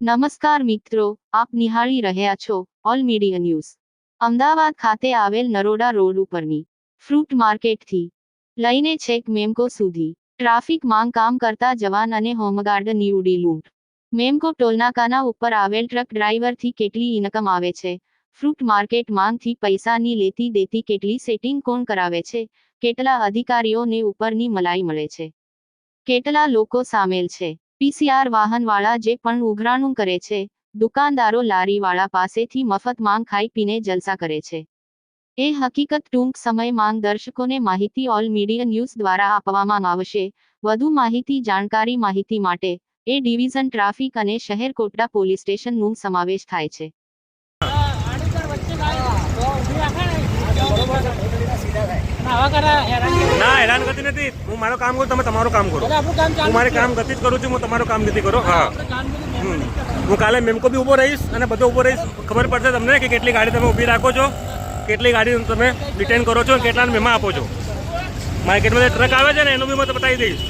નમસ્કાર મિત્રો, આપ નિહાળી રહ્યા છો ઓલ મીડિયા ન્યૂઝ અમદાવાદ ખાતે આવેલ નરોડા રોડ ઉપરની ફ્રૂટ માર્કેટથી લઈને છેક મેમકો સુધી ટ્રાફિક માંગ કામ કરતા જવાન અને હોમગાર્ડની ઉડી લૂંટ. મેમકો ટોલનાકાના ઉપર આવેલ ટ્રક ડ્રાઈવરથી કેટલી ઇનકમ આવે છે? ફ્રૂટ માર્કેટ માંગથી પૈસાની લેતી દેતી કેટલી સેટિંગ કોણ કરાવે છે? કેટલા અધિકારીઓને ઉપરની મલાઈ મળે છે? કેટલા લોકો સામેલ છે? પીસીઆર વાહનવાળા જે પણ ઉઘરાણું કરે છે, દુકાનદારો લારીવાળા પાસેથી મફત માંગ ખાઈ પીને જલસા કરે છે. એ હકીકત ટૂંક સમય માંગ દર્શકોને માહિતી ઓલ મીડિયા ન્યૂઝ દ્વારા આપવામાં આવશે. વધુ માહિતી, જાણકારી માહિતી માટે એ ડિવિઝન ટ્રાફિક અને શહેર કોટડા પોલીસ સ્ટેશનનું સમાવેશ થાય છે. ના હેરાન ગતિ નથી. હું મારું કામ કરું તમે તમારું કામ કરો. હું મારે કામ ગતિ જ કરું છું હું તમારું કામ નથી કરો. હા. હું. કાલે મેમકો બી ઊભો રહીશ અને બધો ઊભો રહીશ. ખબર પડશે તમને કે કેટલી ગાડી તમે ઊભી રાખો છો? કેટલી ગાડી તમે રિટેન કરો છો કેટલાને મેમાં આપો છો? માર્કેટમાં જે ટ્રક આવે છે ને એનું બી તમને બતાવી દઈશ.